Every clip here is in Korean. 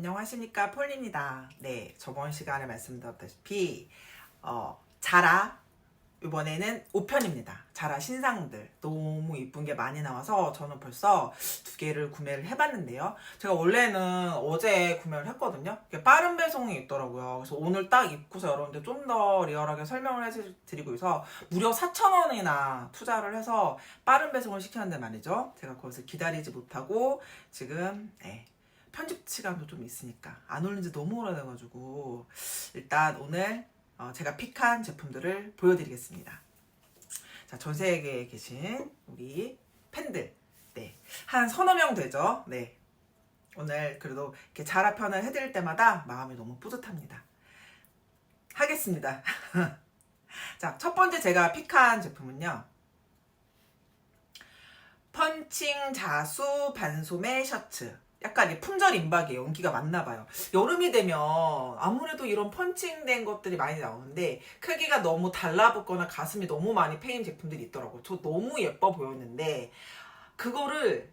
안녕하십니까 폴리입니다. 네, 저번 시간에 말씀드렸다시피 어, 자라 이번에는 5편입니다. 자라 신상들 너무 이쁜 게 많이 나와서 저는 벌써 두 개를 구매를 해봤는데요. 제가 원래는 어제 구매를 했거든요. 빠른 배송이 있더라고요. 그래서 오늘 딱 입고서 여러분들 좀 더 리얼하게 설명을 해드리고 있어 무려 4,000원이나 투자를 해서 빠른 배송을 시켰는데 말이죠. 제가 거기서 기다리지 못하고 지금 네, 편집 시간도 좀 있으니까 안 올린 지 너무 오래돼가지고 일단 오늘 어, 제가 픽한 제품들을 보여드리겠습니다. 자, 전 세계에 계신 우리 팬들, 네, 한 서너 명 되죠. 네, 오늘 그래도 이렇게 자라 편을 해드릴 때마다 마음이 너무 뿌듯합니다. 하겠습니다. 자, 첫 번째 제가 픽한 제품은요. 펀칭 자수 반소매 셔츠. 약간 이 품절 임박에 연기가 많나 봐요. 여름이 되면 아무래도 이런 펀칭된 것들이 많이 나오는데 크기가 너무 달라붙거나 가슴이 너무 많이 패인 제품들이 있더라고요. 저 너무 예뻐 보였는데 그거를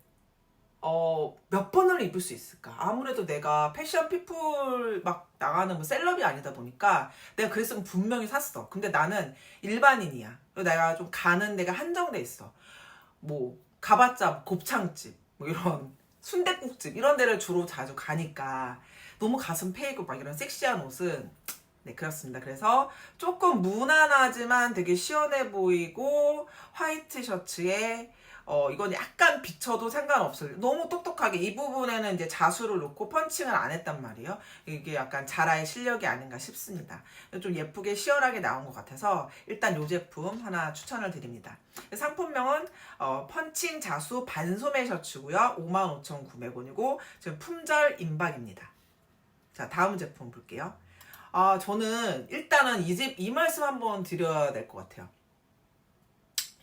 어, 몇 번을 입을 수 있을까? 아무래도 내가 패션 피플 막 나가는 뭐 셀럽이 아니다 보니까 내가 그랬으면 분명히 샀어. 근데 나는 일반인이야. 내가 좀 가는 데가 한정돼 있어. 뭐 가봤자 곱창집 뭐 이런 순대국집 이런 데를 주로 자주 가니까 너무 가슴 패이고 막 이런 섹시한 옷은 네 그렇습니다. 그래서 조금 무난하지만 되게 시원해 보이고 화이트 셔츠에 어 이건 약간 비쳐도 상관없을 너무 똑똑하게 이 부분에는 이제 자수를 놓고 펀칭을 안 했단 말이에요. 이게 약간 자라의 실력이 아닌가 싶습니다. 좀 예쁘게 시원하게 나온 것 같아서 일단 이 제품 하나 추천을 드립니다. 상품명은 어, 펀칭 자수 반소매 셔츠고요. 55,900원이고 지금 품절 임박입니다. 자 다음 제품 볼게요. 아 저는 일단은 이 집 이 말씀 한번 드려야 될 것 같아요.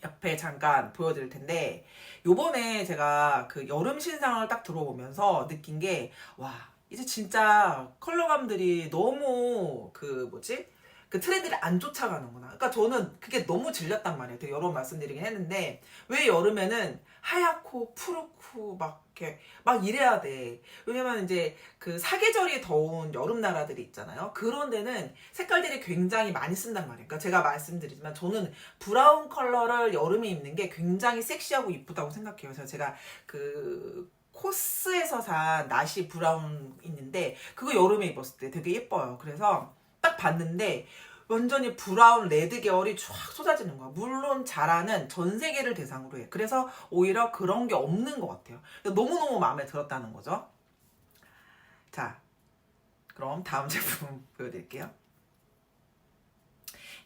옆에 잠깐 보여드릴 텐데 요번에 제가 그 여름 신상을 딱 들어오면서 느낀 게 와 이제 진짜 컬러감들이 너무 그 뭐지 그 트렌드를 안 쫓아가는구나. 그러니까 저는 그게 너무 질렸단 말이에요. 되게 여러 번 말씀드리긴 했는데 왜 여름에는 하얗고 푸르고 막 이렇게 막 이래야 돼. 왜냐면 이제 그 사계절이 더운 여름 나라들이 있잖아요. 그런 데는 색깔들이 굉장히 많이 쓴단 말이에요. 그러니까 제가 말씀드리지만 저는 브라운 컬러를 여름에 입는 게 굉장히 섹시하고 이쁘다고 생각해요. 그래서 제가 그 코스에서 산 나시 브라운 있는데 그거 여름에 입었을 때 되게 예뻐요. 그래서 딱 봤는데 완전히 브라운 레드 계열이 쫙 쏟아지는 거야. 물론 자라는 전 세계를 대상으로 해. 그래서 오히려 그런 게 없는 것 같아요. 너무너무 마음에 들었다는 거죠. 자, 그럼 다음 제품 보여드릴게요.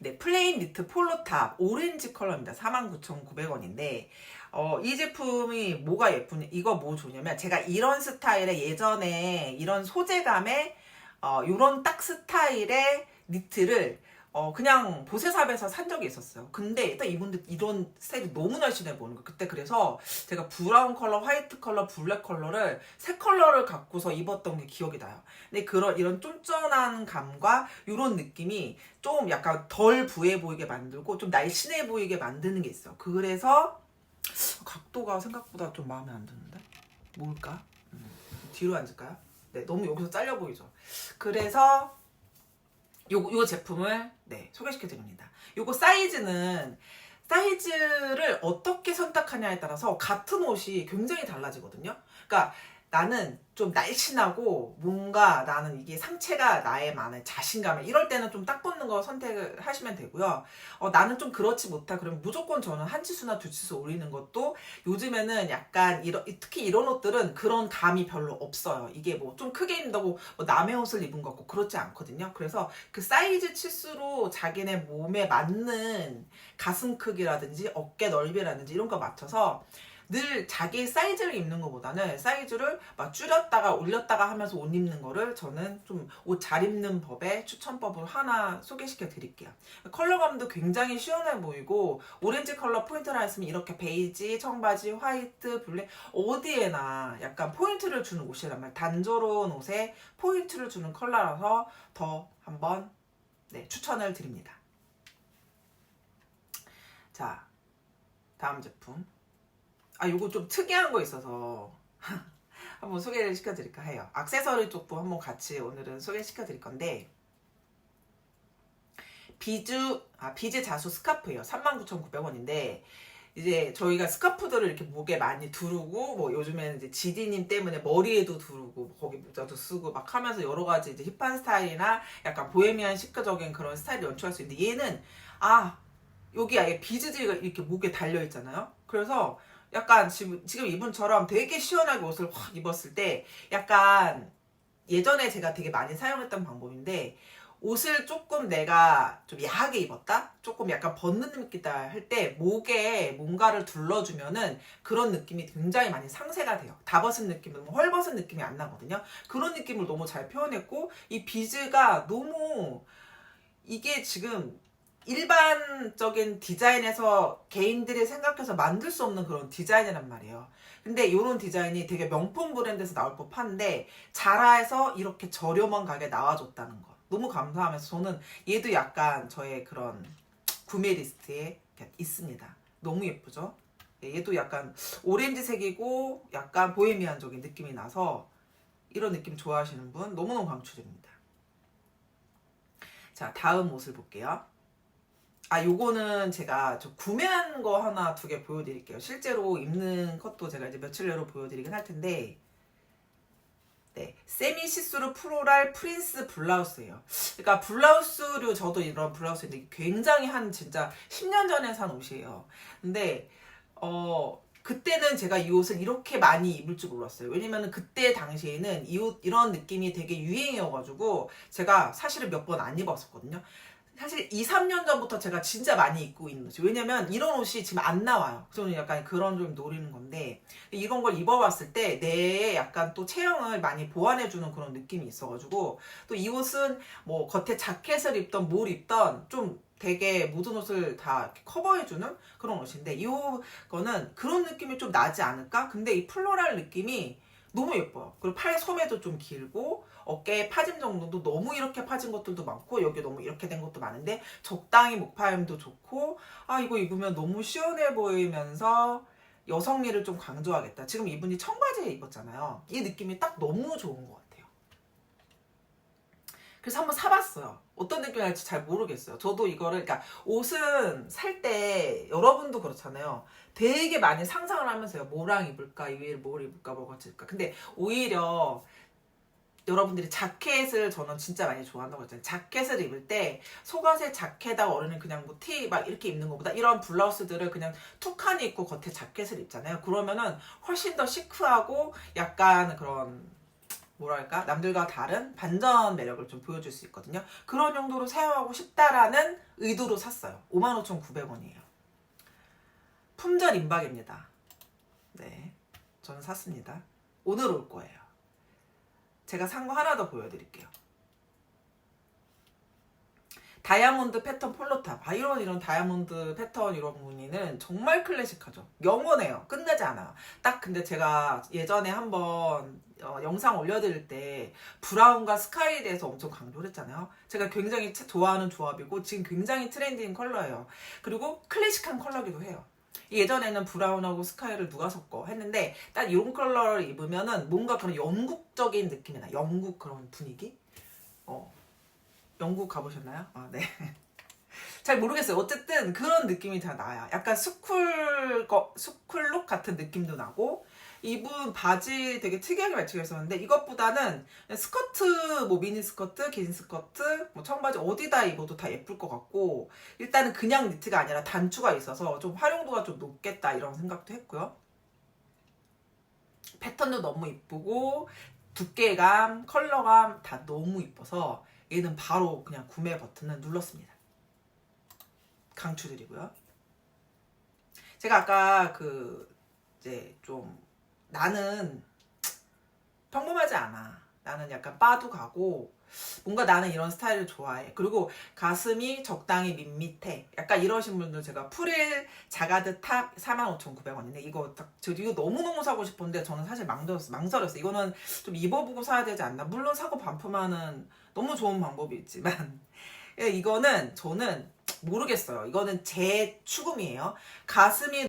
네, 플레인 니트 폴로탑 오렌지 컬러입니다. 49,900원인데 어, 이 제품이 뭐가 예쁘냐 이거 뭐 좋냐면 제가 이런 스타일의 예전에 이런 소재감의 어, 요런 딱 스타일의 니트를 어, 그냥 보세삽에서 산 적이 있었어요. 근데 딱 이분들 이런 스타일이 너무 날씬해 보이는 거예요. 그때 그래서 제가 브라운 컬러, 화이트 컬러, 블랙 컬러를 세 컬러를 갖고서 입었던 게 기억이 나요. 근데 그런 이런 쫀쫀한 감과 이런 느낌이 좀 약간 덜 부해 보이게 만들고 좀 날씬해 보이게 만드는 게 있어요. 그래서 각도가 생각보다 좀 마음에 안 드는데 뭘까? 음, 뒤로 앉을까요? 네, 너무 여기서 잘려 보이죠. 그래서 요, 요 제품을 네, 소개시켜 드립니다. 요거 사이즈는 사이즈를 어떻게 선택하냐에 따라서 같은 옷이 굉장히 달라지거든요. 그러니까 나는 좀 날씬하고 뭔가 나는 이게 상체가 나의 많은 자신감에 이럴 때는 좀 딱 붙는 거 선택을 하시면 되고요. 어, 나는 좀 그렇지 못하 그러면 무조건 저는 한 치수나 두 치수 올리는 것도 요즘에는 약간 이런 특히 이런 옷들은 그런 감이 별로 없어요. 이게 뭐 좀 크게 입는다고 뭐 남의 옷을 입은 것 같고 그렇지 않거든요. 그래서 그 사이즈 치수로 자기네 몸에 맞는 가슴 크기라든지 어깨 넓이라든지 이런 거 맞춰서 늘 자기 사이즈를 입는 것보다는 사이즈를 막 줄였다가 올렸다가 하면서 옷 입는 거를 저는 좀 옷 잘 입는 법의 추천법을 하나 소개시켜 드릴게요. 컬러감도 굉장히 시원해 보이고 오렌지 컬러 포인트를 했으면 이렇게 베이지, 청바지, 화이트, 블랙 어디에나 약간 포인트를 주는 옷이란 말이에요. 단조로운 옷에 포인트를 주는 컬러라서 더 한번 네, 추천을 드립니다. 자, 다음 제품. 아, 요거 좀 특이한 거 있어서. 한번 소개를 시켜드릴까 해요. 액세서리 쪽도 한번 같이 오늘은 소개시켜드릴 건데 비주 아 비즈 자수 스카프예요. 39,900원인데 이제 저희가 스카프들을 이렇게 목에 많이 두르고 뭐 요즘에는 이제 지디님 때문에 머리에도 두르고 거기 모자도 쓰고 막 하면서 여러 가지 이제 힙한 스타일이나 약간 보헤미안 시크적인 그런 스타일을 연출할 수 있는데 얘는 아 여기 아예 비즈들이 이렇게 목에 달려 있잖아요. 그래서 약간 지금 지금 이분처럼 되게 시원하게 옷을 확 입었을 때 약간 예전에 제가 되게 많이 사용했던 방법인데 옷을 조금 내가 좀 야하게 입었다? 조금 약간 벗는 느낌이다 할 때 목에 뭔가를 둘러주면은 그런 느낌이 굉장히 많이 상쇄가 돼요. 다 벗은 느낌은 뭐 헐벗은 느낌이 안 나거든요. 그런 느낌을 너무 잘 표현했고 이 비즈가 너무 이게 지금 일반적인 디자인에서 개인들이 생각해서 만들 수 없는 그런 디자인이란 말이에요. 근데 이런 디자인이 되게 명품 브랜드에서 나올 법한데 자라에서 이렇게 저렴한 가게 나와줬다는 거 너무 감사하면서 저는 얘도 약간 저의 그런 구매 리스트에 있습니다. 너무 예쁘죠? 예, 얘도 약간 오렌지색이고 약간 보헤미안적인 느낌이 나서 이런 느낌 좋아하시는 분 너무너무 강추드립니다. 자 다음 옷을 볼게요. 아, 요거는 제가 저 구매한 거 하나 두 개 보여드릴게요. 실제로 입는 것도 제가 이제 며칠 내로 보여드리긴 할 텐데, 네, 세미 시스루 프로랄 프린스 블라우스예요. 그러니까 블라우스류 저도 이런 블라우스인데 굉장히 한 진짜 10년 전에 산 옷이에요. 근데 어 그때는 제가 이 옷을 이렇게 많이 입을 줄 몰랐어요. 왜냐면은 그때 당시에는 이 옷 이런 느낌이 되게 유행이어가지고 제가 사실은 몇 번 안 입었었거든요. 사실 2, 3년 전부터 제가 진짜 많이 입고 있는 옷이 왜냐면 이런 옷이 지금 안 나와요. 저는 약간 그런 좀 노리는 건데 이런 걸 입어봤을 때 내 약간 또 체형을 많이 보완해주는 그런 느낌이 있어가지고 또 이 옷은 뭐 겉에 자켓을 입던 뭘 입던 좀 되게 모든 옷을 다 커버해주는 그런 옷인데 이거는 그런 느낌이 좀 나지 않을까? 근데 이 플로랄 느낌이 너무 예뻐요. 그리고 팔 소매도 좀 길고 어깨 파짐 정도도 너무 이렇게 파진 것들도 많고 여기 너무 이렇게 된 것도 많은데 적당히 목파임도 좋고 아 이거 입으면 너무 시원해 보이면서 여성미를 좀 강조하겠다. 지금 이분이 청바지에 입었잖아요. 이 느낌이 딱 너무 좋은 것 같아요. 그래서 한번 사봤어요. 어떤 느낌이 날지 잘 모르겠어요. 저도 이거를, 그러니까 옷은 살 때 여러분도 그렇잖아요. 되게 많이 상상을 하면서요. 뭐랑 입을까, 이 위에 뭘 입을까, 뭐가 질까. 근데 오히려 여러분들이 자켓을 저는 진짜 많이 좋아한다고 했잖아요. 자켓을 입을 때 속옷에 자켓하고 어른은 그냥 뭐 티 막 이렇게 입는 것보다 이런 블라우스들을 그냥 툭하니 입고 겉에 자켓을 입잖아요. 그러면은 훨씬 더 시크하고 약간 그런 뭐랄까 남들과 다른 반전 매력을 좀 보여줄 수 있거든요. 그런 용도로 사용하고 싶다라는 의도로 샀어요. 55,900원이에요. 품절 임박입니다. 네, 저는 샀습니다. 오늘 올 거예요. 제가 산 거 하나 더 보여드릴게요. 다이아몬드 패턴 폴로탑. 아, 이런, 이런 다이아몬드 패턴 이런 무늬는 정말 클래식하죠. 영원해요. 끝나지 않아요. 딱 근데 제가 예전에 한번 어, 영상 올려드릴 때 브라운과 스카이에 대해서 엄청 강조를 했잖아요. 제가 굉장히 차- 좋아하는 조합이고 지금 굉장히 트렌디인 컬러예요. 그리고 클래식한 컬러기도 해요. 예전에는 브라운하고 스카이를 누가 섞어 했는데 딱 이런 컬러를 입으면은 뭔가 그런 영국적인 느낌이 나. 영국 그런 분위기? 어. 영국 가보셨나요? 아, 네. 잘 모르겠어요. 어쨌든 그런 느낌이 다 나요. 약간 스쿨 거 스쿨룩 같은 느낌도 나고 이분 바지 되게 특이하게 맞추고 있었는데 이것보다는 스커트 뭐 미니 스커트, 긴 스커트, 뭐 청바지 어디다 입어도 다 예쁠 것 같고 일단은 그냥 니트가 아니라 단추가 있어서 좀 활용도가 좀 높겠다 이런 생각도 했고요. 패턴도 너무 이쁘고 두께감, 컬러감 다 너무 이뻐서 얘는 바로 그냥 구매 버튼을 눌렀습니다. 강추드리고요. 제가 아까 그 이제 좀 나는 평범하지 않아. 나는 약간 바도 가고 뭔가 나는 이런 스타일을 좋아해. 그리고 가슴이 적당히 밋밋해. 약간 이러신 분들 제가 프릴 자가드 탑 45,900원인데 이거 딱, 저 이거 너무너무 사고 싶은데 저는 사실 망설였어. 망설였어. 이거는 좀 입어보고 사야 되지 않나. 물론 사고 반품하는 너무 좋은 방법이 있지만 예, 이거는 저는 모르겠어요. 이거는 제 추금이에요. 가슴이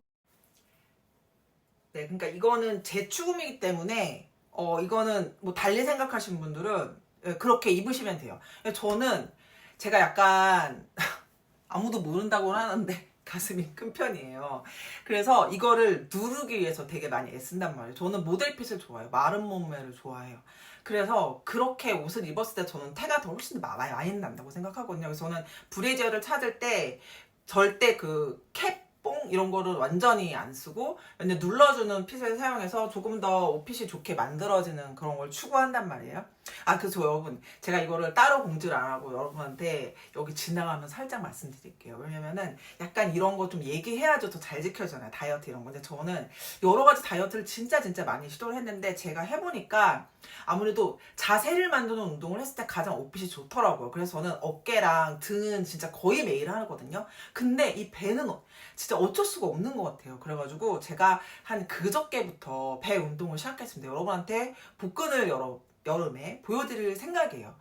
네, 그러니까 이거는 제 추금이기 때문에 어 이거는 뭐 달리 생각하시는 분들은 예, 그렇게 입으시면 돼요. 저는 제가 약간 아무도 모른다고는 하는데 가슴이 큰 편이에요. 그래서 이거를 누르기 위해서 되게 많이 애쓴단 말이에요. 저는 모델핏을 좋아해요. 마른 몸매를 좋아해요. 그래서 그렇게 옷을 입었을 때 저는 태가 더 훨씬 더 많이 많이 난다고 생각하거든요. 그래서 저는 브레이저를 찾을 때 절대 그 캡, 뽕 이런 거를 완전히 안 쓰고 근데 눌러주는 핏을 사용해서 조금 더 옷핏이 좋게 만들어지는 그런 걸 추구한단 말이에요. 아, 그래서 여러분 제가 이거를 따로 공지를 안 하고 여러분한테 여기 지나가면 살짝 말씀드릴게요. 왜냐면은 약간 이런 거 좀 얘기해야죠. 더 잘 지켜지잖아요. 다이어트 이런 거. 근데 저는 여러 가지 다이어트를 진짜 진짜 많이 시도를 했는데 제가 해보니까 아무래도 자세를 만드는 운동을 했을 때 가장 옷핏이 좋더라고요. 그래서 저는 어깨랑 등은 진짜 거의 매일 하거든요. 근데 이 배는 어- 진짜 어쩔 수가 없는 것 같아요. 그래가지고 제가 한 그저께부터 배 운동을 시작했습니다. 여러분한테 복근을 여러, 여름에 보여드릴 생각이에요.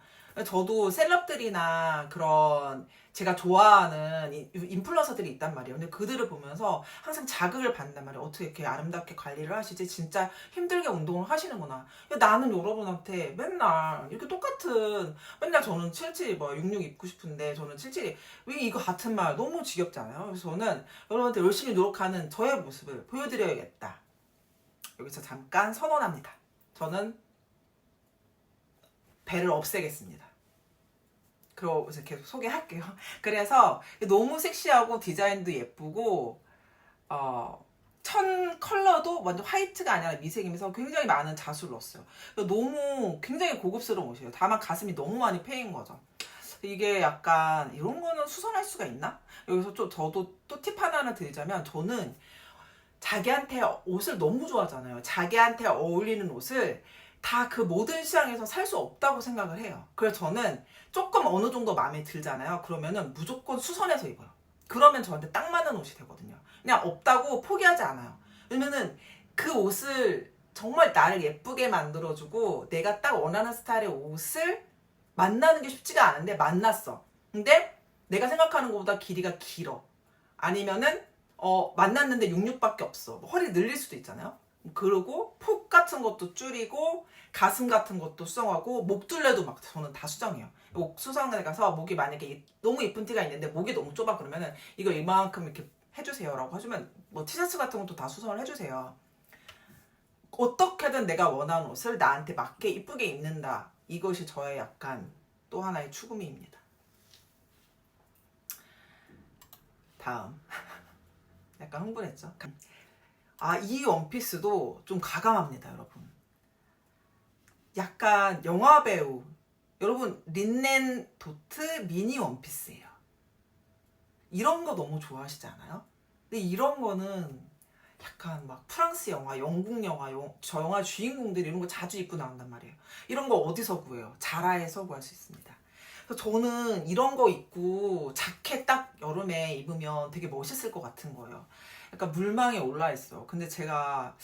저도 셀럽들이나 그런 제가 좋아하는 이- 인플루언서들이 있단 말이에요. 근데 그들을 보면서 항상 자극을 받는단 말이에요. 어떻게 이렇게 아름답게 관리를 하시지? 진짜 힘들게 운동을 하시는구나. 나는 여러분한테 맨날 이렇게 똑같은 맨날 저는 77 입어요. 66 입고 싶은데 저는 77이 왜 이거 같은 말 너무 지겹잖아요. 그래서 저는 여러분한테 열심히 노력하는 저의 모습을 보여드려야겠다. 여기서 잠깐 선언합니다. 저는 배를 없애겠습니다. 그리고 이제 계속 소개할게요. 그래서 너무 섹시하고 디자인도 예쁘고 어, 천 컬러도 완전 화이트가 아니라 미색이면서 굉장히 많은 자수를 넣었어요. 너무 굉장히 고급스러운 옷이에요. 다만 가슴이 너무 많이 패인 거죠. 이게 약간 이런 거는 수선할 수가 있나? 여기서 좀 저도 또 팁 하나를 드리자면 저는 자기한테 옷을 너무 좋아하잖아요. 자기한테 어울리는 옷을 다 그 모든 시장에서 살 수 없다고 생각을 해요. 그래서 저는 조금 어느 정도 마음에 들잖아요. 그러면은 무조건 수선해서 입어요. 그러면 저한테 딱 맞는 옷이 되거든요. 그냥 없다고 포기하지 않아요. 왜냐면은 그 옷을 정말 나를 예쁘게 만들어주고 내가 딱 원하는 스타일의 옷을 만나는 게 쉽지가 않은데 만났어. 근데 내가 생각하는 것보다 길이가 길어. 아니면은 어 만났는데 66밖에 없어. 뭐 허리 늘릴 수도 있잖아요. 그리고 폭 같은 것도 줄이고 가슴 같은 것도 수정하고 목둘레도 막 저는 다 수정해요. 목 수정에 가서 목이 만약에 이- 너무 이쁜 티가 있는데 목이 너무 좁아 그러면은 이거 이만큼 이렇게 해주세요라고 해주면 뭐 티셔츠 같은 것도 다 수정을 해주세요. 어떻게든 내가 원하는 옷을 나한테 맞게 이쁘게 입는다. 이것이 저의 약간 또 하나의 추구미입니다. 다음. 약간 흥분했죠? 아, 이 원피스도 좀 가감합니다, 여러분. 약간 영화 배우. 여러분, 린넨 도트 미니 원피스예요. 이런 거 너무 좋아하시지 않아요? 근데 이런 거는 약간 막 프랑스 영화, 영국 영화, 영- 저 영화 주인공들이 이런 거 자주 입고 나온단 말이에요. 이런 거 어디서 구해요? 자라에서 구할 수 있습니다. 그래서 저는 이런 거 입고 자켓 딱 여름에 입으면 되게 멋있을 것 같은 거예요. 약간 물망에 올라 있어요. 근데 제가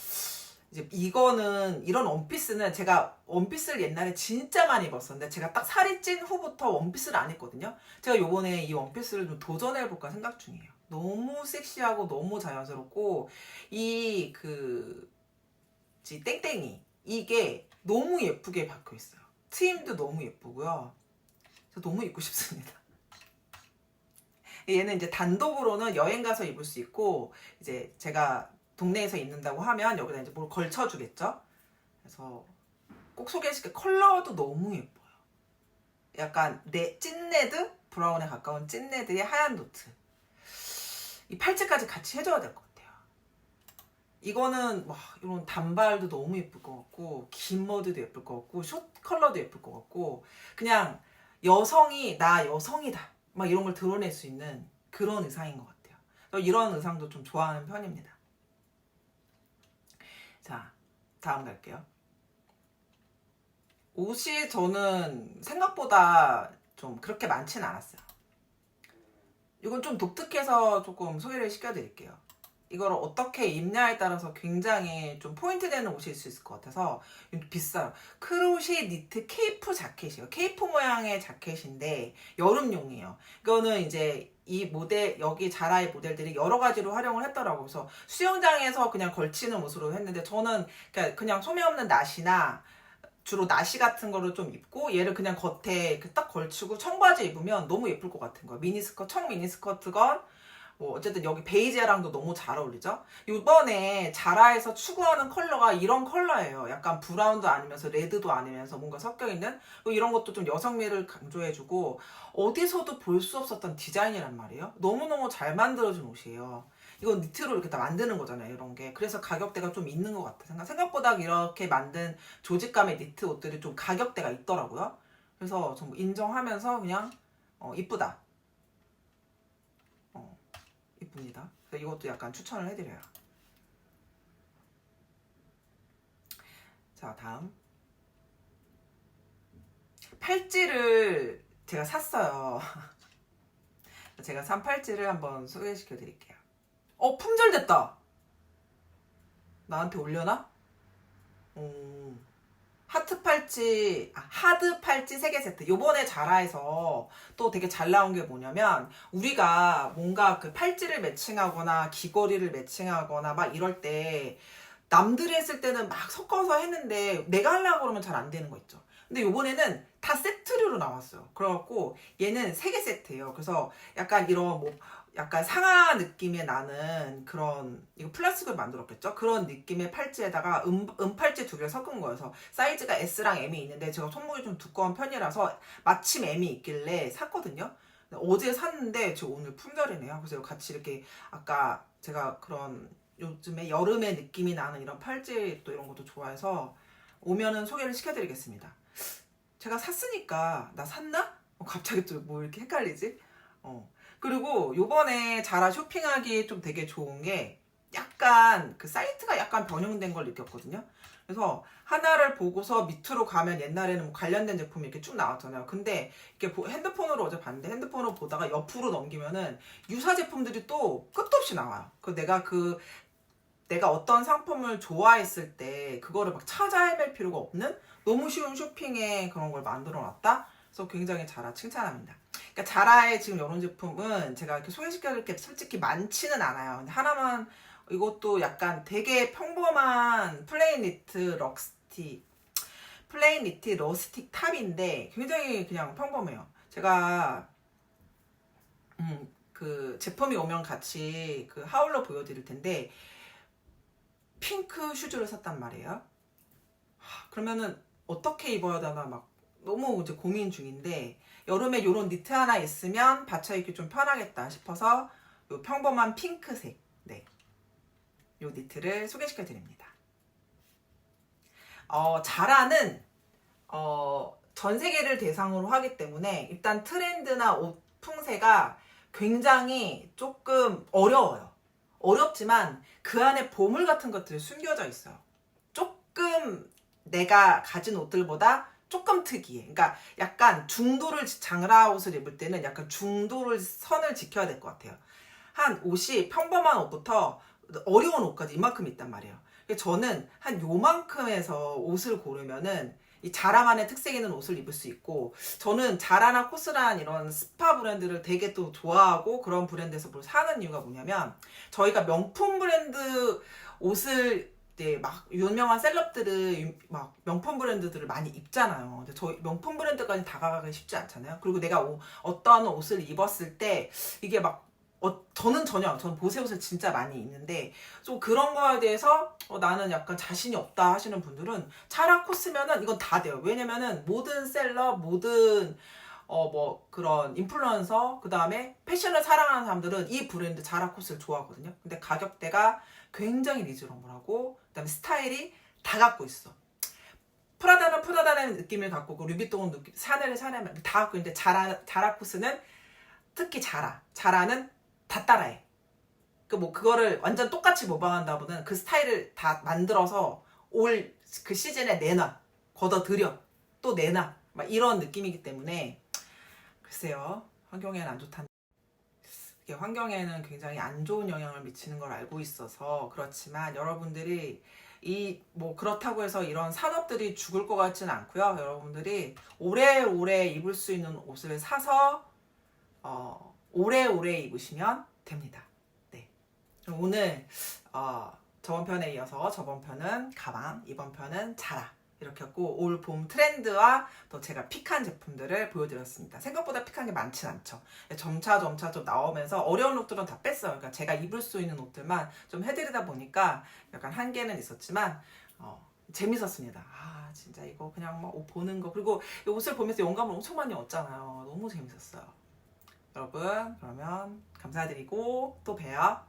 이제 이거는 이런 원피스는 제가 원피스를 옛날에 진짜 많이 입었었는데 제가 딱 살이 찐 후부터 원피스를 안 입거든요. 제가 요번에 이 원피스를 좀 도전해 볼까 생각 중이에요. 너무 섹시하고 너무 자연스럽고 이그 땡땡이 이게 너무 예쁘게 박혀 있어요. 트임도 너무 예쁘고요. 저 너무 입고 싶습니다. 얘는 이제 단독으로는 여행 가서 입을 수 있고 이제 제가 동네에서 입는다고 하면 여기다 이제 뭘 걸쳐 주겠죠. 그래서 꼭 소개해줄게. 컬러도 너무 예뻐요. 약간 네 찐레드 브라운에 가까운 찐레드의 하얀 노트. 이 팔찌까지 같이 해줘야 될 것 같아요. 이거는 와 이런 단발도 너무 예쁠 것 같고 긴 머리도 예쁠 것 같고 숏 컬러도 예쁠 것 같고 그냥 여성이 나 여성이다 막 이런 걸 드러낼 수 있는 그런 의상인 것 같아요. 이런 의상도 좀 좋아하는 편입니다. 자 다음 갈게요. 옷이 저는 생각보다 좀 그렇게 많지는 않았어요. 이건 좀 독특해서 조금 소개를 시켜드릴게요. 이걸 어떻게 입냐에 따라서 굉장히 좀 포인트 되는 옷일 수 있을 것 같아서 비싸요. 크로시 니트 케이프 자켓이에요. 케이프 모양의 자켓인데 여름용이에요. 이거는 이제 이 모델 여기 자라의 모델들이 여러 가지로 활용을 했더라고요. 그래서 수영장에서 그냥 걸치는 옷으로 했는데 저는 그냥, 그냥 소매 없는 나시나 주로 나시 같은 거를 좀 입고 얘를 그냥 겉에 딱 걸치고 청바지 입으면 너무 예쁠 것 같은 거야. 미니스커트, 청 미니스커트건 뭐 어쨌든 여기 베이지랑도 너무 잘 어울리죠. 이번에 자라에서 추구하는 컬러가 이런 컬러예요. 약간 브라운도 아니면서 레드도 아니면서 뭔가 섞여 있는 뭐 이런 것도 좀 여성미를 강조해주고 어디서도 볼 수 없었던 디자인이란 말이에요. 너무너무 잘 만들어진 옷이에요. 이건 니트로 이렇게 다 만드는 거잖아요, 이런 게. 그래서 가격대가 좀 있는 것 같아. 생각- 생각보다 이렇게 만든 조직감의 니트 옷들이 좀 가격대가 있더라고요. 그래서 좀 인정하면서 그냥 어, 이쁘다. 어, 이쁩니다. 그래서 이것도 약간 추천을 해드려요. 자, 다음. 팔찌를 제가 샀어요. 제가 산 팔찌를 한번 소개시켜 드릴게요. 어, 품절됐다. 나한테 올려나? 음, 하트 팔 찌, 아, 하드 팔찌 3개 세트. 요번에 자라에서 또 되게 잘 나온 게 뭐냐면, 우리가 뭔가 그 팔찌를 매칭하거나 귀걸이를 매칭하거나 막 이럴 때, 남들이 했을 때는 막 섞어서 했는데, 내가 하려고 그러면 잘 안 되는 거 있죠. 근데 요번에는 다 세트류로 나왔어요. 그래갖고, 얘는 3개 세트예요. 그래서 약간 이런 뭐, 약간 상하 느낌의 나는 그런 이거 플라스틱을 만들었겠죠? 그런 느낌의 팔찌에다가 음, 음팔찌 두 개를 섞은 거여서 사이즈가 S랑 M이 있는데 제가 손목이 좀 두꺼운 편이라서 마침 M이 있길래 샀거든요. 어제 샀는데 저 오늘 품절이네요. 그래서 같이 이렇게 아까 제가 그런 요즘에 여름의 느낌이 나는 이런 팔찌 또 이런 것도 좋아해서 오면은 소개를 시켜드리겠습니다. 제가 샀으니까 나 샀나? 어, 갑자기 또 뭐 이렇게 헷갈리지? 어. 그리고 요번에 자라 쇼핑하기 좀 되게 좋은 게 약간 그 사이트가 약간 변형된 걸 느꼈거든요. 그래서 하나를 보고서 밑으로 가면 옛날에는 뭐 관련된 제품이 이렇게 쭉 나왔잖아요. 근데 이렇게 보- 핸드폰으로 어제 봤는데 핸드폰으로 보다가 옆으로 넘기면은 유사 제품들이 또 끝도 없이 나와요. 그 내가 그 내가 어떤 상품을 좋아했을 때 그거를 막 찾아 헤맬 필요가 없는 너무 쉬운 쇼핑에 그런 걸 만들어 놨다. 그래서 굉장히 자라 칭찬합니다. 그러니까 자라의 지금 이런 제품은 제가 이렇게 소개시켜드릴 게 솔직히 많지는 않아요. 근데 하나만 이것도 약간 되게 평범한 플레인 니트 럭스틱 플레인 니트 러스틱 탑인데 굉장히 그냥 평범해요. 제가 음, 그 제품이 오면 같이 그 하울러 보여드릴 텐데 핑크 슈즈를 샀단 말이에요. 하, 그러면은 어떻게 입어야 되나 막 너무 이제 고민 중인데 여름에 요런 니트 하나 있으면 받쳐 입기 좀 편하겠다 싶어서 요 평범한 핑크색 네. 요 니트를 소개시켜 드립니다. 어, 자라는 어, 전 세계를 대상으로 하기 때문에 일단 트렌드나 옷 풍세가 굉장히 조금 어려워요. 어렵지만 그 안에 보물 같은 것들이 숨겨져 있어요. 조금 내가 가진 옷들보다 조금 특이해. 그러니까 약간 중도를 장라 옷을 입을 때는 약간 중도를 선을 지켜야 될 것 같아요. 한 옷이 평범한 옷부터 어려운 옷까지 이만큼 있단 말이에요. 저는 한 요만큼에서 옷을 고르면은 이 자라만의 특색 있는 옷을 입을 수 있고 저는 자라나 코스란 이런 스파 브랜드를 되게 또 좋아하고 그런 브랜드에서 뭘 사는 이유가 뭐냐면 저희가 명품 브랜드 옷을 이제 막 유명한 셀럽들을 유- 막 명품 브랜드들을 많이 입잖아요. 근데 저희 명품 브랜드까지 다가가기 쉽지 않잖아요. 그리고 내가 오- 어떠한 옷을 입었을 때 이게 막 어, 저는 전혀 저는 보세 옷을 진짜 많이 입는데 좀 그런 거에 대해서 어, 나는 약간 자신이 없다 하시는 분들은 차라 코스면은 이건 다 돼요. 왜냐면은 모든 셀럽 모든 어 뭐 그런 인플루언서 그 다음에 패션을 사랑하는 사람들은 이 브랜드 자라 코스를 좋아하거든요. 근데 가격대가 굉장히 리즈너블하고 그다음에 스타일이 다 갖고 있어. 프라다는 프라다라는 느낌을 갖고 그 루비통은 느낌, 샤넬은 샤넬 다 갖고 있는데 자라 자라 코스는 특히 자라. 자라는 다 따라해. 그 뭐 그거를 완전 똑같이 모방한다보다는 그 스타일을 다 만들어서 올 그 시즌에 내놔. 걷어들여. 또 내놔. 막 이런 느낌이기 때문에 글쎄요. 환경에는 안 이게 환경에는 굉장히 안 좋은 영향을 미치는 걸 알고 있어서 그렇지만 여러분들이 이 뭐 그렇다고 해서 이런 산업들이 죽을 것 같지는 않고요 여러분들이 오래오래 입을 수 있는 옷을 사서 어, 오래오래 입으시면 됩니다. 네. 오늘 어, 저번 편에 이어서 저번 편은 가방, 이번 편은 자라 이렇게 했고 올 봄 트렌드와 또 제가 픽한 제품들을 보여드렸습니다. 생각보다 픽한 게 많진 않죠. 점차 점차 좀 나오면서 어려운 옷들은 다 뺐어요. 그러니까 제가 입을 수 있는 옷들만 좀 해드리다 보니까 약간 한계는 있었지만 어, 재밌었습니다. 아 진짜 이거 그냥 막 옷 보는 거 그리고 이 옷을 보면서 영감을 엄청 많이 얻잖아요. 너무 재밌었어요. 여러분 그러면 감사드리고 또 봬요.